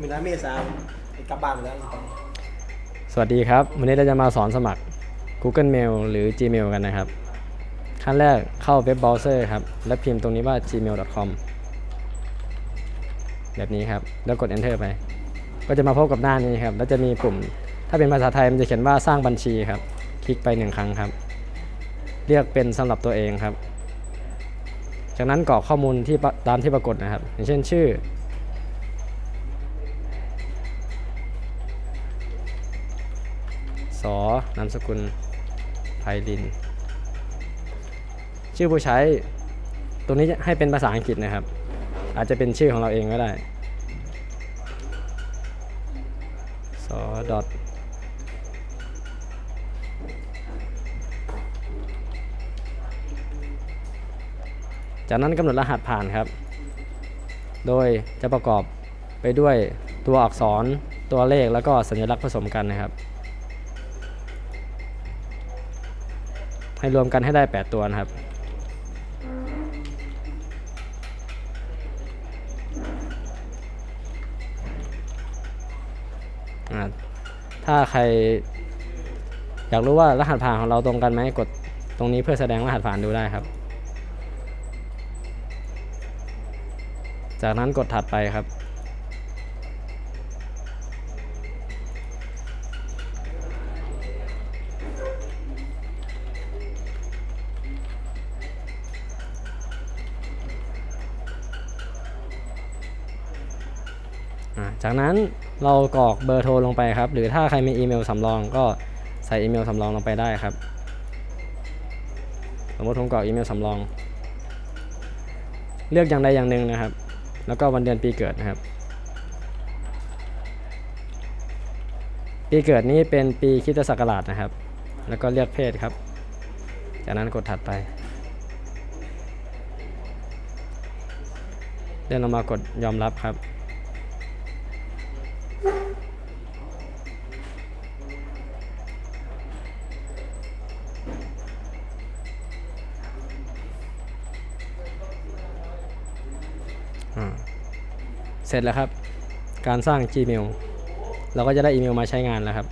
มีนาเมษาไปกลับบ้านแล้วสวัสดีครับ วันนี้เราจะมาสอนสมัคร Google Mail หรือ Gmail กันนะครับ ขั้นแรกเข้าเว็บเบราว์เซอร์ครับ แล้วพิมพ์ตรงนี้ว่า gmail.com แบบนี้ครับ แล้วกด enter ไป ก็จะมาพบกับหน้านี้ครับ แล้วจะมีปุ่ม ถ้าเป็นภาษาไทยมันจะเขียนว่าสร้างบัญชีครับ คลิกไปหนึ่งครั้งครับเรียกเป็นสำหรับตัวเองครับ จากนั้นกรอกข้อมูลที่ตามที่ปรากฏนะครับ อย่างเช่นชื่อ สอนามสกุลไพลิน ชื่อผู้ใช้ ตัวนี้ให้เป็นภาษาอังกฤษนะครับ อาจจะเป็นชื่อของเราเองก็ได้สอดอทจากนั้นกำหนดรหัสผ่านครับ โดยจะประกอบไปด้วยตัวอักษร ตัวเลขแล้วก็สัญลักษณ์ผสมกันนะครับ ให้รวมกันให้ได้ 8 ตัวนะครับ ถ้าใคร อยากรู้ว่ารหัสผ่านของเราตรงกันไหมกดตรงนี้เพื่อแสดงรหัสผ่านดูได้ครับ จากนั้นกดถัดไปครับ จากนั้นเรากรอกเบอร์โทรลงไปครับ หรือถ้าใครมีอีเมลสำรองก็ใส่อีเมลสำรองลงไปได้ครับ สมมติผมกรอกอีเมลสำรอง เลือกอย่างใดอย่างหนึ่งนะครับ แล้วก็วันเดือนปีเกิดนะครับ ปีเกิดนี้เป็นปีคิตศักราชนะครับ แล้วก็เลือกเพศครับ จากนั้นกดถัดไปเลื่อนลงมากดยอมรับครับ เสร็จแล้วครับ การสร้าง Gmail เราก็จะได้อีเมลมาใช้งานแล้วครับ